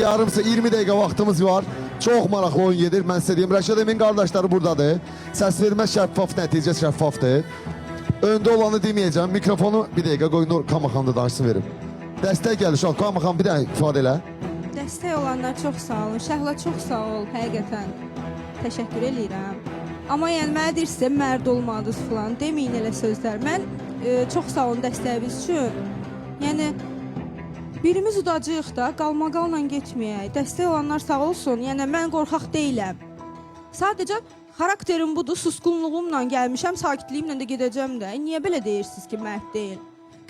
yarımsa 20 dəqiqə vaxtımız var. Çox maraqlı oyun gedir. Mən sizə deyim, Rəşad Emin qardaşları buradadır. Səs vermə şəffaf, nəticə şəffafdır. Öndə olanı deməyəcəm. Mikrofonu bir dəqiqə qoy Nur Kamaxan da danışsın verim. Dəstək gəlir şu an. Kamaxan bir dəqiqə ifadə elə. Dəstək olanlar çox sağ olun. Şəhla çox sağ ol, həqiqətən. Təşəkkür eləyirəm. Amma yəni mənə deyirsə mərd olmadınız falan deməyin elə sözlər. Mən e, çox sağ olun dəstəyiniz üçün. Yəni birimiz udacağıq da, qalmaqalla getməyək. Dəstək olanlar sağ olsun. Yəni mən qorxaq deyiləm. Sadəcə xarakterim budur, susqunluğumla gəlmişəm, sakitliyimlə də gedəcəm də. Niyə belə deyirsiniz ki, mərd deyil?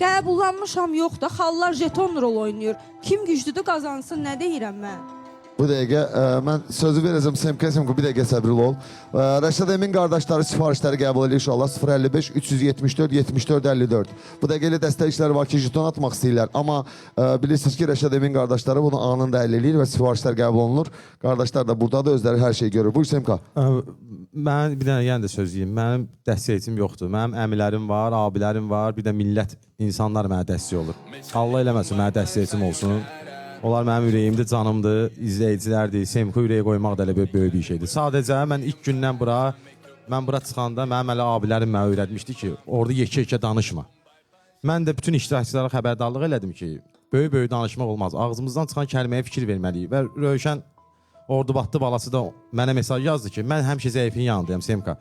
Qəbullanmışam yox da, xallar jeton rol oynayır. Kim güclüdür qazansın, nə deyirəm mən? Bu dəqiqə ə, mən sözü verəcəm Semkə Semkə bir dəqiqə səbirli ol. Ə, Rəşad Emin qardaşları sifarişləri qəbul edir inşallah 055 374 74 54. Bu dəqiqə elə dəstəkçilər var ki, jeton atmaq istəyirlər, amma ə, bilirsiniz ki, Rəşad Emin qardaşları bunu anında əldə eləyir və sifarişlər qəbul olunur. Qardaşlar da burdadır, özləri hər şeyi görür. Buyur Semka. Ə, Mən bir dənə yenə də söz deyim. Mənim dəstəkçim yoxdur. Mənim əmilərim var, abilərim var, bir də millət insanlar mənə dəstək olur. Allah eləməsin mənə dəstəkçim olsun. Onlar mənim ürəyimdir, canımdır, izləyicilərdir. Semko ürəyə qoymaq da elə böyük, böyük bir şeydir. Sadəcə mən ilk gündən bura mən bura çıxanda mənim hələ abilərim mənə öyrətmişdi ki, orada yekə-yekə danışma. Mən də bütün iştirakçılara xəbərdarlıq elədim ki, böyük-böyük danışmaq olmaz. Ağzımızdan çıxan kəlməyə fikir verməliyik və Rövşən Ordubatlı balası da mənə mesaj yazdı ki, mən həmişə zəifin yanındayam Semka.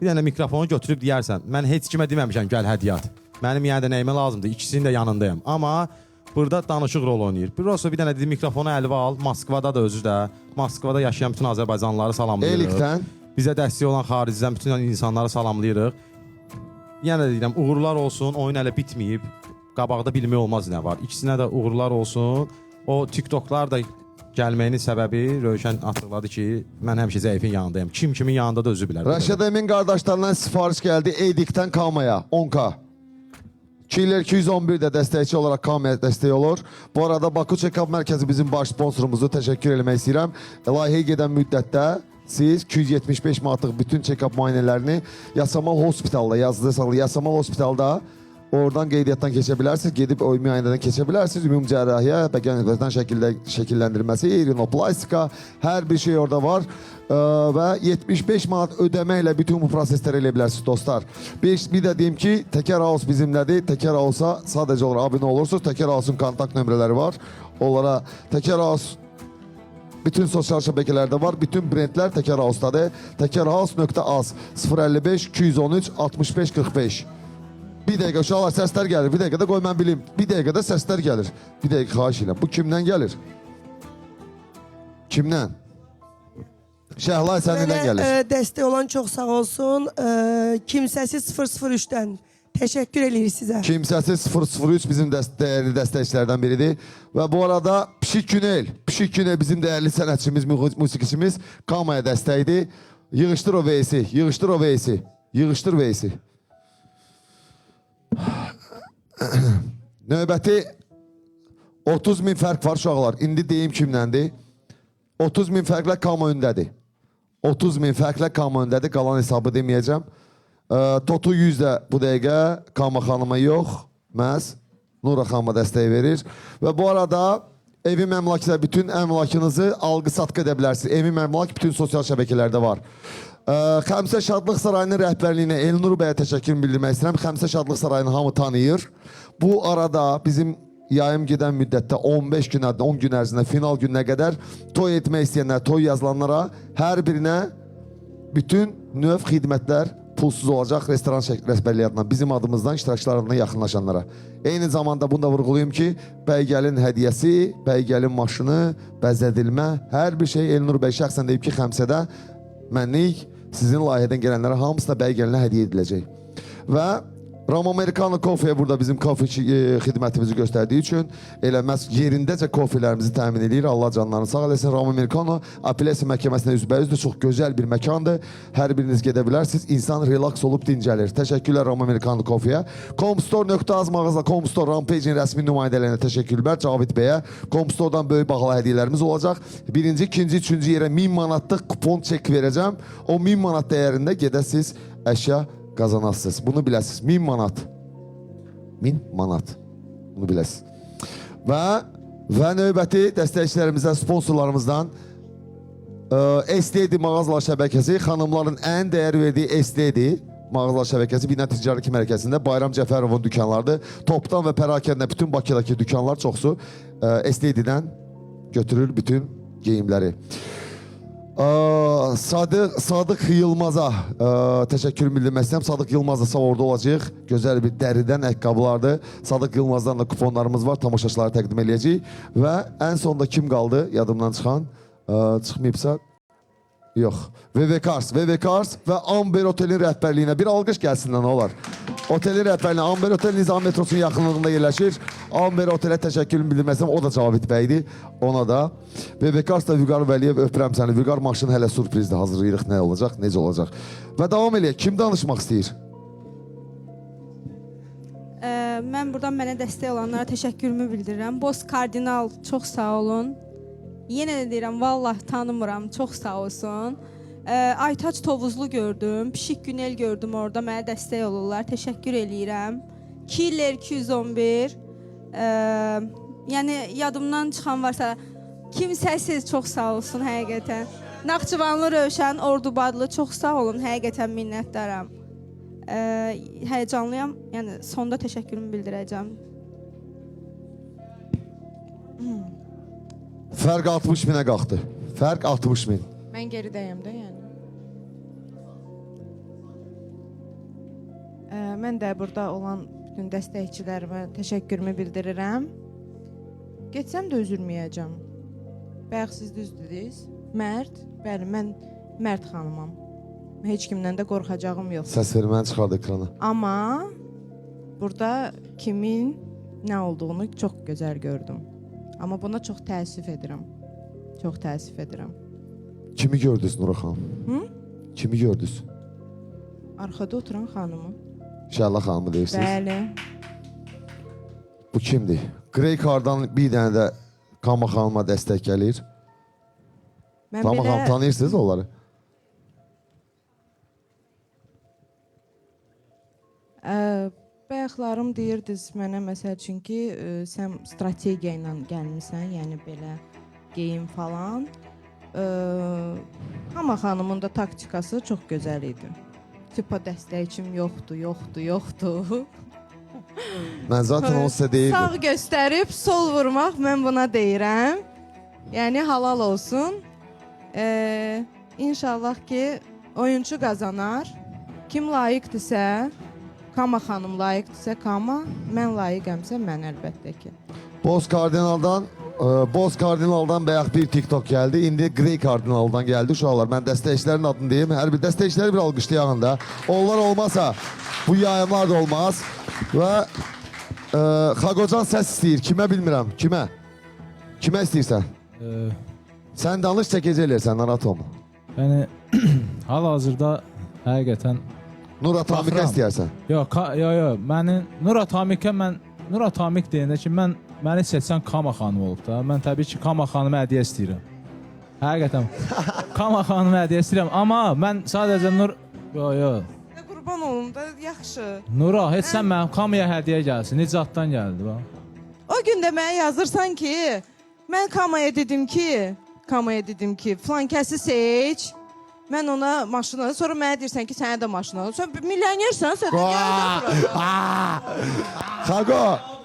Bir dənə mikrofonu götürüb deyərsən, mən heç kimə deməmişəm gəl hədiyyə at. Mənim yəni də nəyimə lazımdır, ikisinin də yanındayam. Amma burada danışıq rol oynayır. Prosta bir dənə dedi mikrofonu əlimə al, Moskvada da özü də, Moskvada yaşayan bütün Azərbaycanlıları salamlayırıq. Elikdən Bizə dəstək olan xaricdən bütün insanları salamlayırıq. Yenə də deyirəm, uğurlar olsun. Oyun hələ bitməyib. Qabaqda bilmək olmaz nə var. İkisinə də uğurlar olsun. O TikToklar da gəlməyinin səbəbi Rövşən açıqladı ki, mən həmişə zəifin yanındayam. Kim kimin yanında da özü bilər. Rəşad Emin qardaşlarından sifariş gəldi Edikdən Kamaya 10K. Killer 211 də dəstəkçi olaraq Kamaya dəstək olur. Bu arada Baku Check-up mərkəzi bizim baş sponsorumuzdur. Təşəkkür eləmək istəyirəm. Layihəyə gedən müddətdə siz 275 manatlıq bütün check-up müayinələrini Yasamal Hospitalda yazdırsanız Yasamal Hospitalda Oradan qeydiyyatdan keçə gedib o müayinədən keçə bilərsiniz. Ümumi cərrahiyyə, bədən bədən şəkildə şəkilləndirməsi, rinoplastika, hər bir şey orada var. Ee, və 75 manat ödəməklə bütün bu prosesləri elə bilərsiniz dostlar. Bir, bir də deyim ki, Təkər House bizimlədir. Təkər House-a sadəcə olaraq abunə olursunuz. Təkər House-un kontakt nömrələri var. Onlara Təkər House bütün sosial şəbəkələrdə var. Bütün brendlər Təkər House-dadır. Təkərhouse.az 055 213 65 45. Bir dəqiqə uşaqlar səslər gəlir. Bir dəqiqə də qoy mən bilim. Bir dəqiqə də səslər gəlir. Bir xahiş edirəm. Bu kimdən gəlir? Kimdən? Şəhlay səndən Mənə gəlir. e, dəstək olan çox sağ olsun. E, kimsəsiz 003-dən təşəkkür edirik sizə. Kimsəsiz 003 bizim dəst dəyərli dəstəkçilərdən biridir. Və bu arada Pişik Günel, Pişik Günel bizim dəyərli sənətçimiz, mu- musiqiçimiz Kamaya dəstəkdir. Yığışdır o veysi, yığışdır o veysi, yığışdır veysi. Növbəti 30 min fərq var uşaqlar. İndi deyim kimləndir. 30 min fərqlə Kama öndədir. 30 min fərqlə Kama öndədir. Qalan hesabı deməyəcəm. Ə, Totu 100 də bu dəqiqə Kama xanıma yox, məhz Nura xanıma dəstək verir. Və bu arada evim əmlakda bütün əmlakınızı alqı-satqı edə bilərsiniz. Evim əmlak bütün sosial şəbəkələrdə var. Ə, Xəmsə Şadlıq Sarayının rəhbərliyinə Elnur bəyə təşəkkür bildirmək istəyirəm. Xəmsə Şadlıq Sarayını hamı tanıyır. Bu arada bizim yayım gedən müddətdə 15 gün, 10 gün ərzində final gününə qədər toy etmək istəyənlər, toy yazılanlara hər birinə bütün növ xidmətlər pulsuz olacaq restoran rəhbərliyi adına bizim adımızdan iştirakçılar adına yaxınlaşanlara. Eyni zamanda bunu da vurğulayım ki, Bəygəlin hədiyyəsi, Bəygəlin maşını, bəzədilmə, hər bir şey Elnur bəy şəxsən deyib ki, Xəmsədə mənlik sizin layihədən gələnlərə hamısına Bəygəlinə hədiyyə ediləcək. Və Ram Americano Coffee burada bizim kofe e, xidmətimizi göstərdiyi üçün elə məhz yerindəcə kofelərimizi təmin edir. Allah canlarını sağ eləsin. Ram Americano apellyasiya məhkəməsinə üzbəüzdür. Çox gözəl bir məkandır. Hər biriniz gedə bilərsiniz. İnsan relaks olub dincəlir. Təşəkkürlər Ram Americano Coffee-yə. Comstore.az mağaza Comstore Rampage-in rəsmi nümayəndələrinə təşəkkürlər. Cavid bəyə. Comstore-dan böyük bahalı hədiyyələrimiz olacaq. Birinci, ikinci, üçüncü yerə 1000 manatlıq kupon çek verəcəm. O 1000 manat dəyərində gedəsiz əşya qazanasınız. Bunu biləsiniz. 1000 manat. 1000 manat. Bunu biləsiniz. Və Və növbəti dəstəkçilərimizdən, sponsorlarımızdan e, STD mağazalar şəbəkəsi xanımların ən dəyər verdiyi STD mağazalar şəbəkəsi Bina Ticarət Mərkəzində Bayram Cəfərovun dükanlarıdır. Topdan və pərakəndə bütün Bakıdakı dükanlar çoxsu e, STD-dən götürür bütün geyimləri. Aa, Sadıq Yılmaza ə, təşəkkür bildirmək istəyirəm. Sadıq Yılmazla sağ orada olacaq. Gözəl bir dəridən ayaqqabılardır. Sadıq Yılmazdan da kuponlarımız var. Tamaşaçılara təqdim eləyəcəyik və ən sonda kim qaldı? Yadımdan çıxan. Ə, çıxmayıbsa Yox. VV Cars, VV Cars və Amber Otelin rəhbərliyinə bir alqış gəlsin nə olar. Otelin rəhbərliyi Amber Otel Nizam metrosunun yaxınlığında yerləşir. Amber Otelə təşəkkürümü bildirməsəm o da Cavid bəydir. Ona da. Cars da Vüqar Vəliyev öpürəm səni. Vüqar maşını hələ sürprizdir. Hazırlayırıq nə olacaq, necə olacaq. Və davam eləyək. Kim danışmaq istəyir? Ə, mən buradan mənə dəstək olanlara təşəkkürümü bildirirəm. Boz kardinal çox sağ olun. Yenə də deyirəm, vallah tanımıram. Çox sağ olsun. Ə, Aytaç Tovuzlu gördüm, Pişik Günel gördüm orada mənə dəstək olurlar. Təşəkkür eləyirəm. Killer 211. Ə, yəni yadımdan çıxan varsa kimsəsiz çox sağ olsun həqiqətən. Naxçıvanlı Rövşən Ordubadlı çox sağ olun. Həqiqətən minnətdaram. Ə, həyəcanlıyam. Yəni sonda təşəkkürümü bildirəcəm. Fərq 60 minə qalxdı. Fərq 60 min. Mən geridəyəm də, yəni. Ə, mən də burada olan bütün dəstəkçilərimə təşəkkürümü bildirirəm. Getsəm də üzülməyəcəm. Bayaq siz düz dediniz. Mərd, bəli, mən Mərd xanımam. Heç kimdən də qorxacağım yox. Səs verməni çıxardı ekrana. Amma burada kimin nə olduğunu çox gözəl gördüm. Amma buna çox təəssüf edirəm. Çox təəssüf edirəm. Kimi gördünüz Nura xanım? Hı? Kimi gördünüz? Arxada oturan xanımı. Şəhla xanımı deyirsiniz? Bəli. Bu kimdir? Grey Card'dan bir dənə də Kama xanıma dəstək gəlir. Mən Kama xanım tanıyırsınız onları? ə, bayaqlarım deyirdiniz mənə məsəl üçün ki, ə, sən strategiya ilə gəlmisən, yəni belə geyim falan. Ə, Hama xanımın da taktikası çox gözəl idi. Tipa dəstəkçim yoxdur, yoxdur, yoxdur. Mən zaten onu sizə deyirdim. Sağ göstərib sol vurmaq mən buna deyirəm. Yəni halal olsun. Ee, inşallah ki oyunçu qazanar. Kim layiqdirsə, Kama xanım layiqdirsə Kama, mən layiqəmsə mən əlbəttə ki. Boz Kardinaldan e, Boz Kardinaldan bayaq bir TikTok gəldi. İndi Grey Kardinaldan gəldi uşaqlar. Mən dəstəkçilərin adını deyim. Hər bir dəstəkçiləri bir alqışlayağın da. Onlar olmasa bu yayımlar da olmaz. Və e, Xagocan səs istəyir. Kimə bilmirəm. Kimə? Kimə istəyirsən? Ee, Sən danış çəkəcək eləyirsən, narahat olma. yəni hal-hazırda həqiqətən Nur Atamika Baxıram. istəyərsən. yox, ka- yo, yo, mənim Nur Atamikə mən Nur Atamik deyəndə ki, mən məni seçsən Kama xanım olub da. Mən təbii ki, Kama xanıma hədiyyə istəyirəm. Həqiqətən Kama xanıma hədiyyə istəyirəm, amma mən sadəcə Nur yo, yo. Qurban olum da yaxşı. Nura, heç sən mənim Kamaya hədiyyə gəlsin. Nicatdan gəldi bax. O gün də mənə yazırsan ki, mən Kamaya dedim ki, Kamaya dedim ki, falan kəsi seç. Mən ona maşını, sonra mənə deyirsən ki, sənə də maşın al. Sən milyonersən, sən Xago,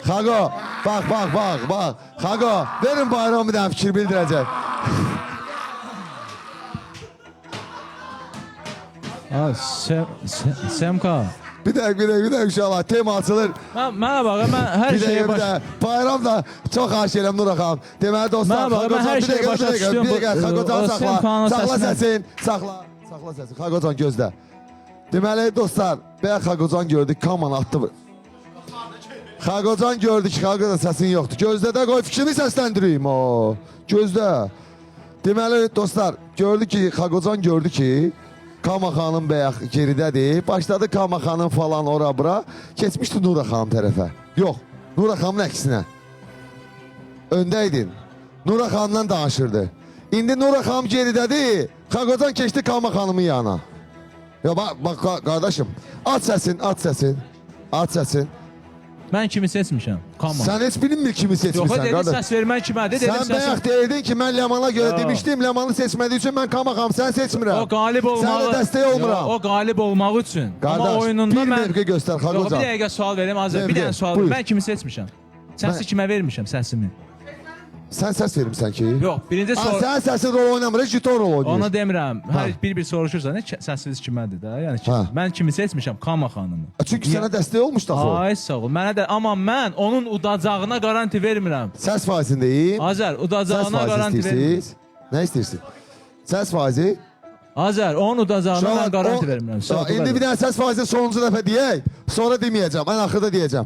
Xago, bax, bax, bax, bax. Xago, verin bayram bir dənə fikir bildirəcək. Ha, Sem Sem- Semka. Bir dəqiqə, bir dəqiqə, bir dəqiqə inşallah tema açılır. Mən mənə bax, mən hər Bir şeyi dəqiqə, bir baş dəqiqə. Bayram da çox xahiş edirəm Nura xanım. Deməli dostlar, hər bir şeyi dəqiqə, bir başa düşdüm. bir saxla. Semkanın Saxla səsinə- səsin, saxla. Saxla səsin. Xagocan gözlə. Deməli dostlar, bayaq Xagocan gördük, kaman atdı. Xagocan gördük, Xagocan səsin yoxdur. Gözlə də qoy fikrimi səsləndireyim o. Gözlə. Deməli dostlar, gördük ki, Xagocan gördü ki, Kama xanım bayaq geridədir. Başladı Kama xanım falan ora bura. Keçmişdi Nura xanım tərəfə. Yox, Nura xanımın əksinə. Öndə idin. Nura xanımla danışırdı. İndi Nura xanım geridədir. Xagocan keçdi Kama xanımın yanına. Ya bax qa- qardaşım, aç səsin, aç səsin. Aç səsin. Mən kimi seçmişəm? Kama. Sen hiç bilinmir kimi Yox, seçmişsen dedi səs vermən kimədir? Dedim Sen səs. bayaq deyirdin ki ben Leman'a göre Yo. demiştim. Leman'ı seçmediği için ben Kamaxam sen seçmirəm. O qalib olmağı. Sənə dəstək olmuram. O qalib olmaq üçün. Amma Kardeş oyununda bir mən mevki göster Yox, bir dəqiqə sual verim Azər. Bir Mövqe, dənə sual. buyur. Mən kimi seçmişəm? Səsi Mən- kimə vermişəm səsimi? Sen ses verirsen ki. Yox, birinci Ha, sual. sen sesin rol oynamır, jiton rol Onu oynuyorsun. demirəm. Hər bir-bir soruşursan, ne səsiniz kimədir də? Yəni ki, Ha. mən kimi seçmişəm? Kama xanımı. Çünkü sana destek olmuş da o. Ay sağ ol. Mənə də amma mən onun udacağına garanti vermirəm. Ses faizindeyim. Azər, udacağına faizi garanti vermirəm. istiyorsunuz. Ne istiyorsun? Ses faizi. Azər, onun udacağına mən an garanti o- vermirəm. Ya, Sağ ol. indi bir tane ses faizi sonuncu defa diyeyim. Sonra demeyeceğim. En ahırda diyeceğim.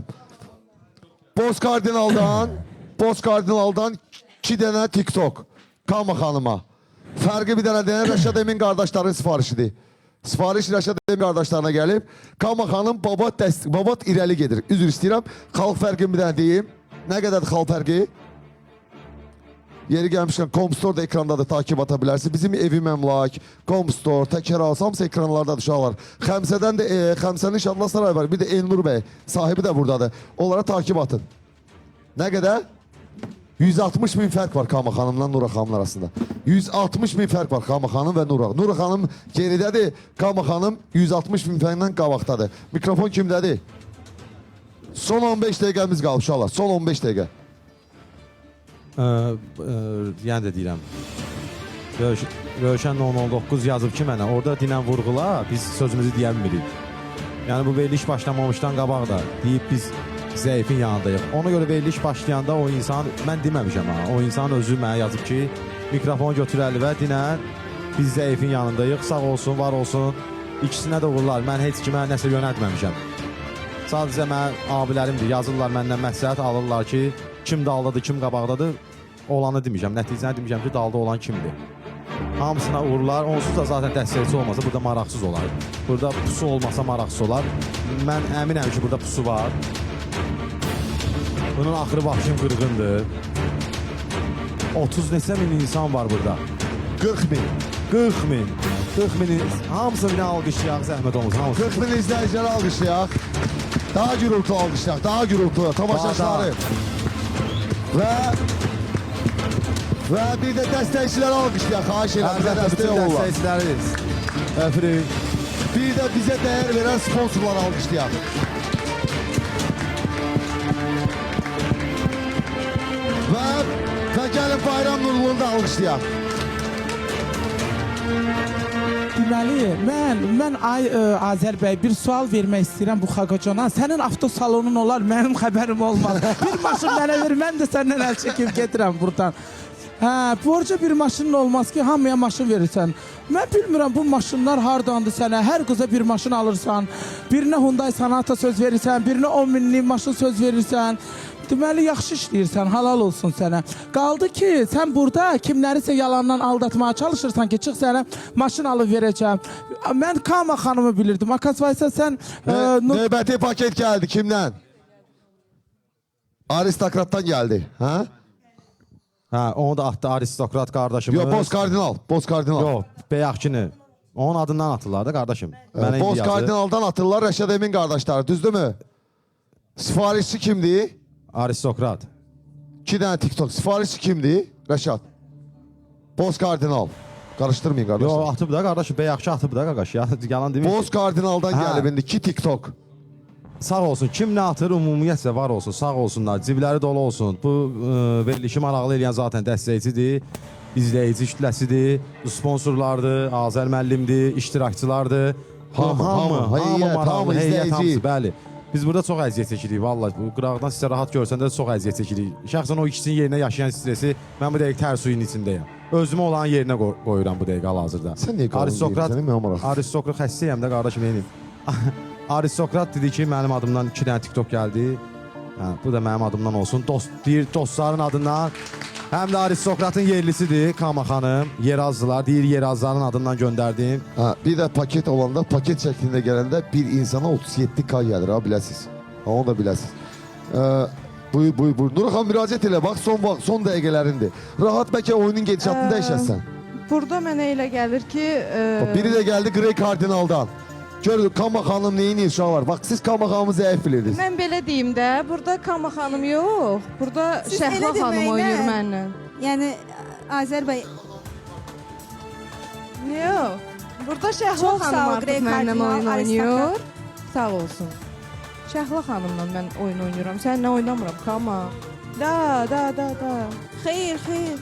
Boz kardinaldan, boz kardinaldan iki tane TikTok. Kama hanıma. Farkı bir tane dene Reşat Emin kardeşlerin sifarişidir. Sifariş Reşat Emin kardeşlerine gelip Kama hanım babat dəst babat irəli gedir. Üzr istəyirəm. Xalq fərqini bir dənə deyim. Nə qədərdir xalq fərqi? Yeri gelmişken Comstore da ekrandadır takip atabilirsiniz. Bizim evim emlak, Comstore, Teker hamısı ekranlarda uşaqlar. Xəmsədən də e, Xəmsənin İnşallah Saray var. Bir de Elnur Bey sahibi de buradadır. Onlara takip atın. Ne kadar? 160 bin fark var Kama Hanım'la Nura Hanım arasında. 160 bin fark var Kama Hanım ve Nura. Nura Hanım geridədir. Kama Hanım 160 bin farkla qabaqdadır. Mikrofon kimdədir? Son 15 dəqiqəmiz qalıb uşaqlar. Son 15 dəqiqə. Ə, ə, yəni də deyirəm. Röş Rövşən 1019 yazıb ki mənə, orada dinən vurğula biz sözümüzü deyə bilmirik. Yəni bu veriliş başlamamışdan qabaq da deyib biz zəifin yanındayıq. Ona görə veriliş başlayanda o insan mən deməmişəm ha. O insan özü mənə yazıb ki, mikrofonu götür əli və dinən biz zəifin yanındayıq. Sağ olsun, var olsun. İkisinə də uğurlar. Mən heç kimə nəsə yönəltməmişəm. Sadəcə mən abilərimdir, yazırlar məndən məsləhət alırlar ki, kim daldadır, kim qabaqdadır. Olanı demişəm, nəticəni demişəm ki, dalda olan kimdir. Hamısına uğurlar. Onsuz da zaten dəstəkçi olmasa burada maraqsız olar. Burada pusu olmasa maraqsız olar. Mən əminəm ki, burada pusu var. Bunun axırı başım qırğındır. 30 neçə min insan var burada. 40 bin. 40 min. 40 min. Hamısını bir alqışlayaq, zəhmət. Hamısı. 40 bin izleyicileri alkışlayak. Daha gürültü alkışlayak. Daha gürültü. Tamaşaçıları. Ve ve bir de destekçileri alkışlayak. Xahiş edirəm. Destek bütün olurlar. dəstəkçilərimiz. Öpürük. Bir de bize değer veren sponsorları alkışlayak. Ve ve gelin bayram nurluğunu da alkışlayak. Deməli, mən mən ay ə, Azər bəy bir sual vermək istəyirəm bu Xaqacana. Sənin avtosalonun olar, mənim xəbərim olmaz. Bir maşın mənə ver, mən də səndən əl çəkib getirəm burdan. Hə, borca bir maşının olmaz ki, hamıya maşın verirsən. Mən bilmirəm bu maşınlar hardandır sənə. Hər qıza bir maşın alırsan, birinə Hyundai Sonata söz verirsən, birinə 10 minlik maşın söz verirsən. Deməli yaxşı işləyirsən, halal olsun sənə. Qaldı ki, sən burada kimlərisə yalandan aldatmağa çalışırsan ki, çıx sənə maşın alıb verəcəm. Mən Kama xanımı bilirdim. Akasvaysa sən Ne, e, nöbeti paket geldi. Kimden? Aristokrattan geldi. Ha? Hə, onu da atdı aristokrat qardaşımız. Yok boz kardinal. Boz kardinal. Yox, bəyəxkini. Onun adından atırlar da qardaşım. Mənə indi boz yazdı. kardinaldan atırlar Reşat Emin kardeşler. Düzdü mü? Sifarişçi kimdi? Aristokrat. İki tane TikTok. Sifarişçi kimdi? Reşat. Boz kardinal. Karıştırmayın kardeşler. Yox, atıb da qardaşım, bəyəxçi atıb da qardaş. Ya, yalan demir. Boz kardinaldan Ha. geldi bindi. İki TikTok. Sağ olsun. Kim nə atır, ümumiyyətlə var olsun. Sağ olsunlar. Cibləri dolu olsun. Bu ə, verilişi maraqlı eləyən zaten dəstəkçidir. izləyici kütləsidir, sponsorlardır, Azər müəllimdir, iştirakçılardır. Hamı, hamı, heyət, hamı, izləyici. hamısı, bəli. Biz burada çox əziyyət çəkirik vallahi. Bu qıraqdan sizə rahat görsəndə də çox əziyyət çəkirik. Şəxsən o ikisinin yerinə yaşayan stresi mən bu dəqiqə tər suyun içindəyəm. Özümü olan yerinə qoy- qoyuram bu dəqiqə hal-hazırda. Sən niyə Aristokrat, aristokrat xəstəyəm də qardaşım yenim. aristokrat dedi ki, mənim adımdan 2 dənə TikTok gəldi. Hə, bu da mənim adımdan olsun. Dost deyir dostların adından. Həm də aristokratın yerlisidir Kama xanım. Yerazlılar, deyir Yerazların adından göndərdim. Ha, bir de paket olanda paket şeklinde gelende bir insana 37k gelir ha biləsiz. Ha, onu da biləsiz. Ee, buyur buyur buyur. Nurxan müraciət elə bax son vaxt son dəqiqələrindir. Rahat bəlkə oyunun gedişatını Ee, dəyişəsən. Burada mənə elə gəlir ki, e, Biri de geldi Grey Kardinal'dan. Gör Kama xanım neyin uşaqlar? Bax siz Kama xanımı zəif bilirsiniz. Mən belə deyim də, burada Kama xanım yox, burada Siz Şəhla elə xanım deməklə- oynayır mənlə. Yəni bəy Yox. Burada Şəhla Çox sağ xanım ol, artıq Qrey mənlə Kardinal, oyun aristokrat. oynayır. Sağ olsun. Şəhla xanımla mən oyun oynayıram. Səninlə oynamıram, Kama. Da, da, da, da. xeyr, xeyr.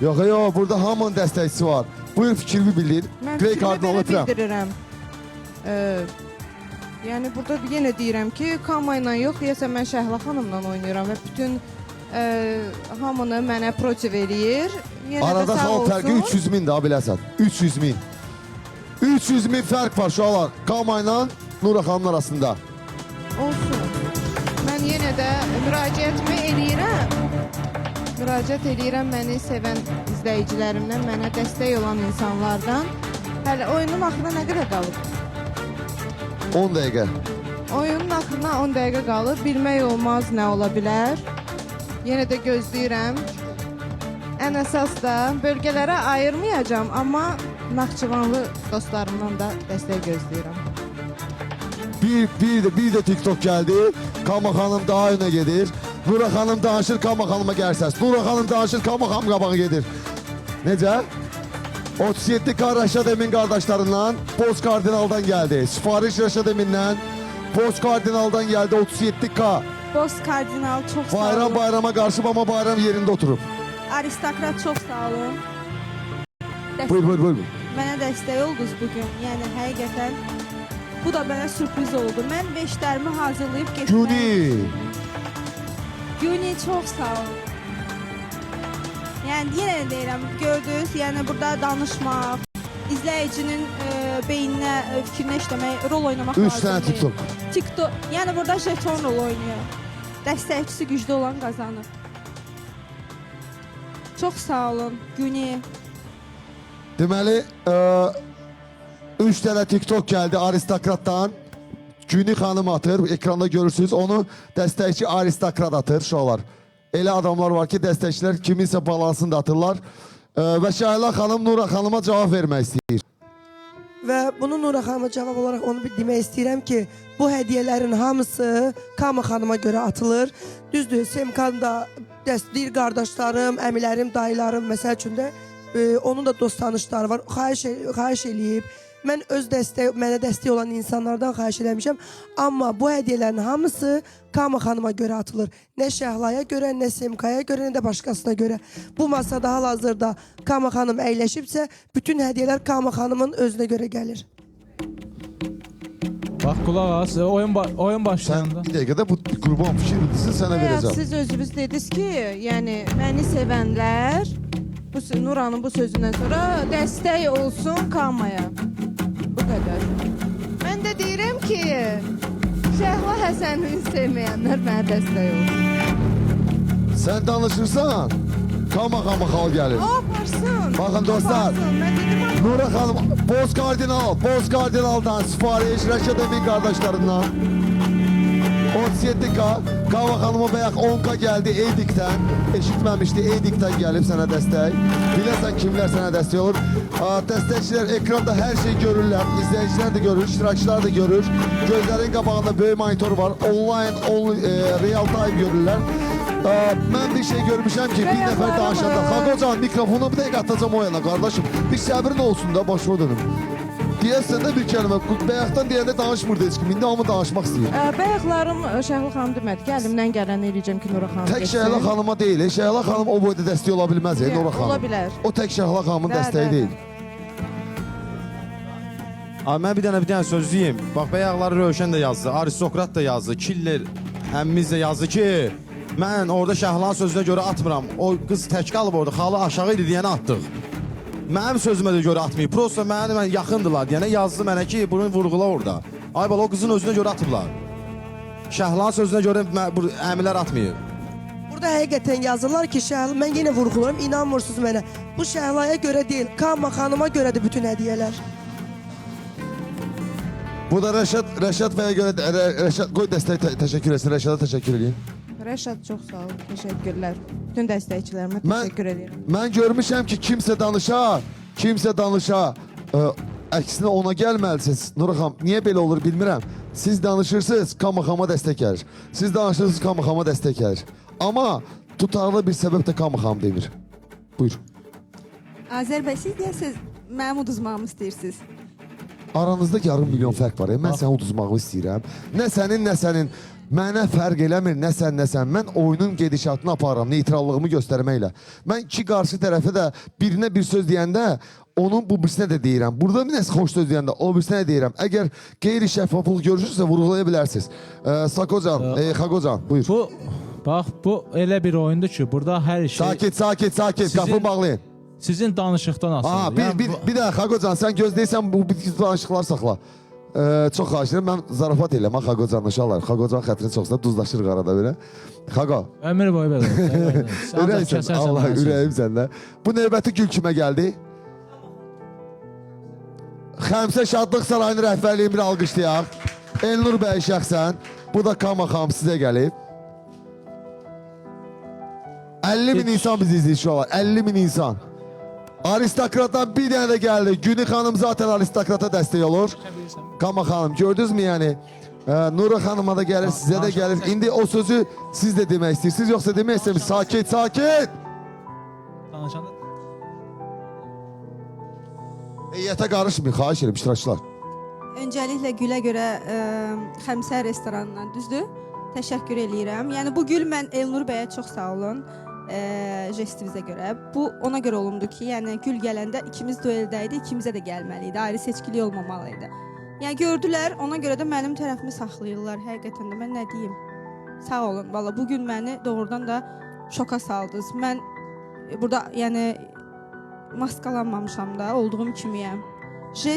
Yox, yox, burada hamının dəstəkçisi var. Buyur fikrimi bildir. Mən Grey fikrimi Cardinal belə bildirirəm. Ee, yəni burada yenə deyirəm ki, Kama ilə yox, deyəsən mən Şəhla xanımla oynayıram və bütün e, hamını mənə protiv eləyir. Yenə Arada də xal olsun. fərqi 300 min daha biləsən. 300 min. 300 min fərq var uşaqlar. Kama ilə Nura xanımın arasında. Olsun. Mən yenə də müraciətimi eləyirəm. Müraciət eləyirəm məni sevən izləyicilərimdən, mənə dəstək olan insanlardan. Hələ oyunun axırına nə qədər qalıb? 10 dəqiqə. Oyunun axırına 10 dəqiqə qalır. Bilmək olmaz nə ola bilər. Yenə də gözləyirəm. Ən əsas da bölgələrə ayırmayacağam, amma Naxçıvanlı dostlarımdan da dəstək gözləyirəm. Bir, bir de, bir de TikTok geldi. Kama xanım daha öne gedir. Nura xanım danışır, gəlir səs. Nura xanım danışır, Kama xanım qabağa gedir. Necə? 37 K Rəşad Emin qardaşlarından Boz Kardinaldan gəldi. Sifariş Rəşad Emindən Boz Kardinaldan gəldi 37K. Boz kardinal çox sağ Bayram olun. bayrama qarşı ama bayram yerində oturub. Aristokrat çox sağ olun. Buyur, buyur, buyur. Mənə dəstək oldunuz bu gün. Yəni həqiqətən bu da mənə sürpriz oldu. Mən veşlərimi hazırlayıb getdim. Guni. Guni çox sağ ol. Yəni yenə də deyirəm, gördünüz, yəni burada danışmaq, izləyicinin e, beyninə, e, fikrinə işləmək, rol oynamaq 3 dənə deyil. TikTok. TikTok, yəni burada jeton rol oynayır. Dəstəkçisi güclü olan qazanır. Çox sağ olun, Guni. Deməli, 3 dənə TikTok gəldi aristokratdan. Günü xanım atır, ekranda görürsünüz. Onu dəstəkçi aristokrat atır uşaqlar. Elə adamlar var ki, dəstəkçilər kiminsə balansını da atırlar. Ə, və Şahila xanım Nura xanıma cavab vermək istəyir. Və bunu Nura xanıma cavab olaraq onu bir demək istəyirəm ki, bu hədiyyələrin hamısı Kama xanıma görə atılır. Düzdür, Semkan da dəstəyir qardaşlarım, əmilərim, dayılarım məsəl üçün də e, onun da dost tanışları var. Xahiş xahiş eləyib. Mən öz dəstək mənə dəstək olan insanlardan xahiş eləmişəm. Amma bu hədiyyələrin hamısı Kama xanıma görə atılır. Nə Şəhlaya görə, nə Semkaya görə, nə də başqasına görə. Bu masada hal-hazırda Kama xanım əyləşibsə, bütün hədiyyələr Kama xanımın özünə görə gəlir. Bax qulaq as, e, oyun ba oyun Sən başlayanda. bir dəqiqədə bu qurban fikir bildirsin sənə Bayaq verəcəm. siz özünüz dediniz ki, yəni məni sevənlər bu Nuranın bu sözündən sonra dəstək olsun Kamaya. Bu qədər. Mən də deyirəm ki, Şəhla Həsənin sevməyənlər mənə dəstək olsun. Sən danışırsan, Kama xanıma xal gəlir. Aparsın. Baxın dostlar. Nura xanım, Boz Kardinal, Boz Kardinaldan sifariş Rəşad Emin qardaşlarından 37K, Qava xanıma bayaq 10K gəldi Edikdən. Eşitməmişdi, Edikdən gəlib sənə dəstək. Biləsən kimlər sənə dəstək olur. Dəstəkçilər ekranda hər şey görürlər. İzləyicilər də görür, iştirakçılar da görür. Gözlərin qabağında böyük monitor var. Online, only, e, real time görürlər. Aa, mən bir şey görmüşəm ki, bir nəfər danışanda. Xaqa Hocam mikrofonu bir dəqiqə atacağım o yana qardaşım. Bir səbrin olsun da başıma dönüm. Deyəsən də bir kəlmə. Bayaqdan deyəndə danışmırdı heç kim. İndi hamı danışmaq istəyir. Ə, Bayaqlarım ə, Şəhla xanım demədi ki, əlimdən gələni eləyəcəm ki, Nura xanım Tək Şəhla xanıma deyil. e, Şəhla xanım o boyda dəstək ola bilməz, e, Nora xanım. Ola bilər. O tək Şəhla xanımın Də, dəstəyi də, deyil. Abi mən bir dənə bir dənə söz deyim. Bax bayaqları Rövşən də yazdı, Aristokrat da yazdı, Killer əmmimiz də yazdı ki, mən orada Şəhlanın sözünə görə atmıram. O qız tək qalıb orada, xalı aşağı idi deyənə atdıq. Mənim sözümə də görə atmayıb. Prosta mənə mən yaxındılar deyənə yazdı mənə ki, bunu vurğula orada. Ay bala o qızın özünə görə atıblar. Şəhlanın sözünə görə əmilər atmayıb. Burada həqiqətən yazırlar ki, Şəhla mən yenə vurğuluram, inanmırsınız mənə. Bu Şəhlaya görə deyil, Kama xanıma görədir bütün hədiyyələr. Bu da Rəşad Rəşad bəyə görə Rəşad qoy dəstək tə təşəkkür etsin. Rəşada təşəkkür edin. Rəşad çox sağ ol. Təşəkkürlər. Bütün dəstəkçilərimə Mən- təşəkkür edirəm. Mən görmüşəm ki, kimsə danışa, kimsə danışa. Ə, əksinə ona gəlməlisiniz. Nura xanım, niyə belə olur bilmirəm. Siz danışırsınız, Kamaxama dəstək gəlir. Siz danışırsınız, Kamaxama dəstək gəlir. Amma tutarlı bir səbəb də Kamaxam demir. Buyur. Azər bəy, siz deyəsiniz mənim uduzmağımı istəyirsiniz. Aranızda yarım milyon fərq var. Mən səni uduzmağı istəyirəm. Nə sənin, nə sənin mənə fərq eləmir, nə sən, nə sən. Mən oyunun gedişatını aparıram, neytrallığımı göstərməklə. Mən iki qarşı tərəfə də birinə bir söz deyəndə onun bu birisinə də deyirəm. Burada bir nəsə xoş söz deyəndə o birisinə də deyirəm. Əgər qeyri-şəffaflıq görürsünüzsə vurğulaya bilərsiniz. E, Sakocan, e, Xagocan, buyur. Bu bax bu elə bir oyundur ki, burada hər şey Sakit, sakit, sakit. Sizin- Qapı bağlayın. Sizin danışıqdan asılıdır. Aa, bir, bir, bir də Xagocan, sən gözləyirsən bu bitki danışıqlar saxla. Ee, çox xahiş edirəm, mən zarafat eləm ha Xagocan uşaqlar. Xagocan xətrini çoxsa duzlaşırıq arada belə. Xago, ömür boyu belə. ürəksən, Allah ürəyim səndə. Bu növbəti gül kimə gəldi? Xəmsə Şadlıq Sarayının rəhbərliyi bir alqışlayaq. Elnur bəy şəxsən, bu da Kama xanım sizə gəlib. 50 min insan bizi izləyir şu an. 50 min insan. Aristokratdan bir dənə də gəldi. Günü xanım zaten aristokrata dəstək olur. Kama xanım gördünüzmü yəni? Ee, Nura xanıma da gəlir, sizə də gəlir. İndi o sözü siz də demək istəyirsiniz, yoxsa demək istəmirsiniz? Sakit, sakit. Danışanda Heyətə qarışmayın, xahiş edirəm iştirakçılar. Öncəliklə gülə görə ə, Xəmsə restoranından düzdür? Təşəkkür eləyirəm. Yəni bu gül mən Elnur bəyə çox sağ olun. Ə, jestinizə görə. Bu ona görə olumdu ki, yəni gül gələndə ikimiz dueldə idi, ikimizə də gəlməli idi. Ayrı seçkili olmamalı idi. Yəni gördülər, ona görə də mənim tərəfimi saxlayırlar. Həqiqətən də mən nə deyim? Sağ olun. Valla bu gün məni doğrudan da şoka saldınız. Mən e, burada yəni maskalanmamışam da, olduğum kimiyəm. Jest